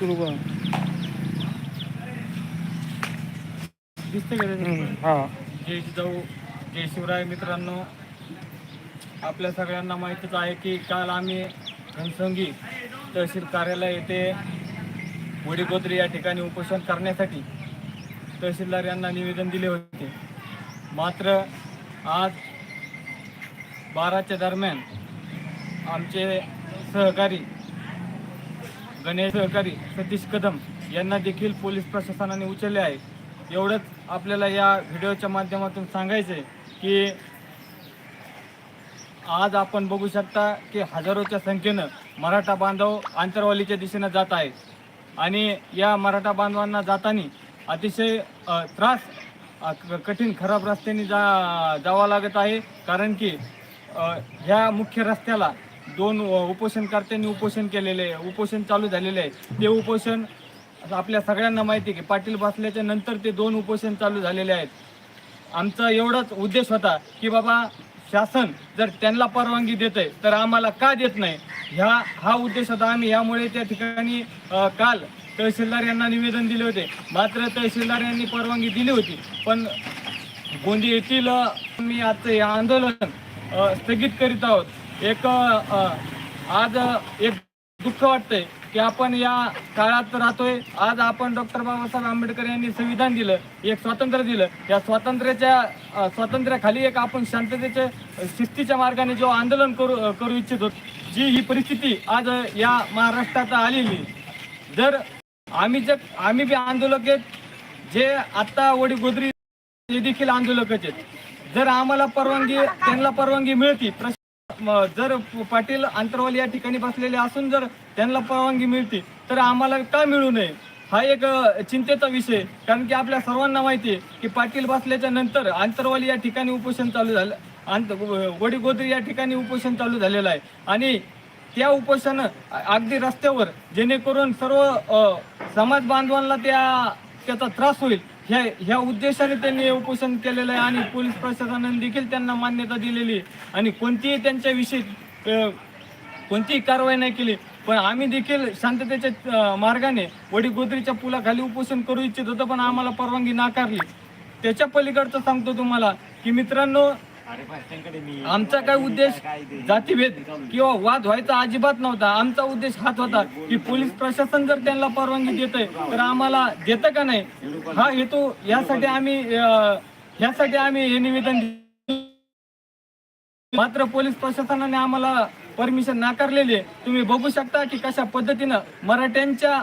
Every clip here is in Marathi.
सुरू कर. हा. जय जिजाऊ जय शिवराय मित्रांनो आपल्या सगळ्यांना माहीतच आहे की काल आम्ही घनसंगी तहसील कार्यालय येथे वडीगोद्री या ठिकाणी उपोषण करण्यासाठी तहसीलदार यांना निवेदन दिले होते. मात्र आज बाराच्या दरम्यान आमचे सहकारी गणेश सहकारी सतीश कदम यांना देखील पोलीस प्रशासनाने उचलले आहे. एवढंच आपल्याला या व्हिडिओच्या माध्यमातून सांगायचं आहे की आज आपण बघू शकता की हजारोच्या संख्येनं मराठा बांधव आंतरवालीच्या दिशेनं जात आहे आणि या मराठा बांधवांना जाताना अतिशय त्रास क- कठीण खराब रस्त्याने जा जावं लागत आहे. कारण की ह्या मुख्य रस्त्याला दोन उपोषणकर्त्यांनी उपोषण केलेले आहे उपोषण चालू झालेले आहे. ते उपोषण आपल्या सगळ्यांना माहिती आहे की पाटील बसल्याच्या नंतर ते दोन उपोषण चालू झालेले आहेत. आमचा एवढाच उद्देश होता की बाबा शासन जर त्यांना परवानगी देतंय तर आम्हाला का देत नाही? ह्या हा उद्देश होता आम्ही यामुळे त्या ठिकाणी काल तहसीलदार यांना निवेदन दिले होते. मात्र तहसीलदार यांनी परवानगी दिली होती. पण गोंदी येथील मी आजचं हे आंदोलन स्थगित करीत आहोत. एक आज एक दुःख वाटतंय की आपण या काळात राहतोय. आज आपण डॉक्टर बाबासाहेब आंबेडकर यांनी संविधान दिलं एक स्वातंत्र्य दिलं. या स्वातंत्र्याच्या स्वातंत्र्याखाली एक आपण शांततेच्या शिस्तीच्या मार्गाने जो आंदोलन करू करू इच्छित होत जी ही परिस्थिती आज या महाराष्ट्रात आलेली जर आम्ही जर आम्ही बी आंदोलक आहेत जे आत्ता वडी गोदरी हे देखील आंदोलकच आहेत. जर आम्हाला परवानगी त्यांना परवानगी मिळती प्रश- जर पाटील आंतरवाल या ठिकाणी बसलेले असून जर त्यांना परवानगी मिळते तर आम्हाला का मिळू नये? हा एक चिंतेचा विषय. कारण की आपल्या सर्वांना माहिती आहे की पाटील बसल्याच्या नंतर अंतरवाली या ठिकाणी उपोषण चालू झालं अंत वडीगोदरी या ठिकाणी उपोषण चालू झालेलं आहे. आणि त्या उपोषण अगदी रस्त्यावर जेणेकरून सर्व समाज बांधवांना त्या त्याचा त्रास होईल. ह्या ह्या उद्देशाने त्यांनी हे उपोषण केलेलं आहे आणि पोलीस प्रशासनाने देखील त्यांना मान्यता दिलेली आहे. आणि कोणतीही त्यांच्याविषयी कोणतीही कारवाई नाही केली. पण आम्ही देखील शांततेच्या मार्गाने वडीगोदरीच्या पुलाखाली उपोषण करू इच्छित होतं पण आम्हाला परवानगी नाकारली. त्याच्या पलीकडचं सांगतो तुम्हाला की मित्रांनो आमचा काय उद्देश जातीभेद किंवा वाद व्हायचा अजिबात नव्हता. आमचा उद्देश हाच होता की पोलीस प्रशासन जर त्यांना परवानगी देतंय तर आम्हाला देतं का नाही? हा हेतू यासाठी आम्ही यासाठी आम्ही हे निवेदन मात्र पोलीस प्रशासनाने आम्हाला परमिशन नाकारलेली आहे. तुम्ही बघू शकता की कशा पद्धतीनं मराठ्यांच्या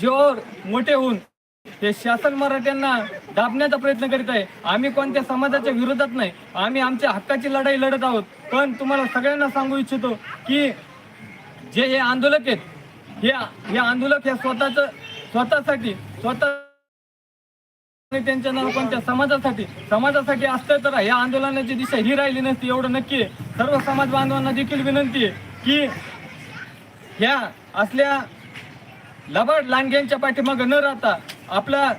जीवावर मोठे होऊन हे शासन मराठ्यांना दाबण्याचा प्रयत्न करीत आहे. आम्ही कोणत्या समाजाच्या विरोधात नाही. आम्ही आमच्या हक्काची लढाई लढत आहोत. पण तुम्हाला सगळ्यांना सांगू इच्छितो की जे हे आंदोलक आहेत हे हे आंदोलक हे स्वतःच स्वतःसाठी स्वतः त्यांच्या नाव कोणत्या समाजासाठी समाजासाठी असतं तर या आंदोलनाची दिशा ही राहिली नसती एवढं नक्की आहे. सर्व समाज बांधवांना देखील विनंती आहे की ह्या असल्या लबाड लांडग्यांच्या पाठीमागं न राहता आपला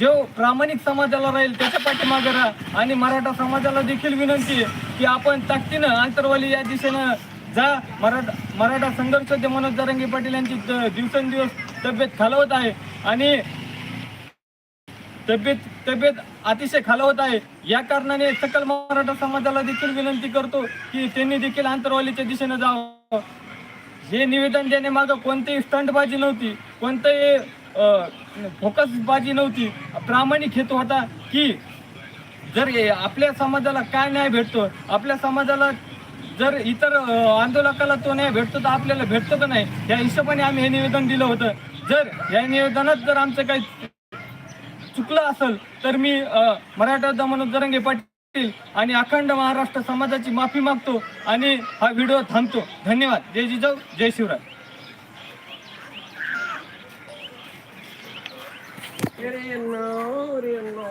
जो प्रामाणिक समाजाला राहील त्याच्या पाठीमागे राहा. आणि मराठा समाजाला देखील विनंती आहे की आपण ताकदीनं आंतरवाली या दिशेनं जा. मराठा मराठा संघर्ष ते मनोज जरंगे पाटील यांची द- दिवसेंदिवस तब्येत खालवत आहे आणि तब्येत तब्येत अतिशय खालवत आहे. या कारणाने सकल मराठा समाजाला देखील विनंती करतो की त्यांनी देखील आंतरवालीच्या दिशेनं जावं. हे निवेदन देण्यामागं कोणतीही स्टंटबाजी नव्हती. कोणतंही फोकसबाजी नव्हती. प्रामाणिक हेतू होता की जर आपल्या समाजाला काय न्याय भेटतो आपल्या समाजाला जर इतर आंदोलकाला तो न्याय भेटतो तर आपल्याला भेटतो का नाही? या हिशोबाने आम्ही हे निवेदन दिलं होतं. जर या निवेदनात जर आमचं काही चुकलं असेल तर मी मराठा मनोज जरंगे पाटील आणि अखंड महाराष्ट्र समाजाची माफी मागतो आणि हा व्हिडिओ थांबतो. धन्यवाद. जय जिजाऊ जय शिवराय. रे नो रे नो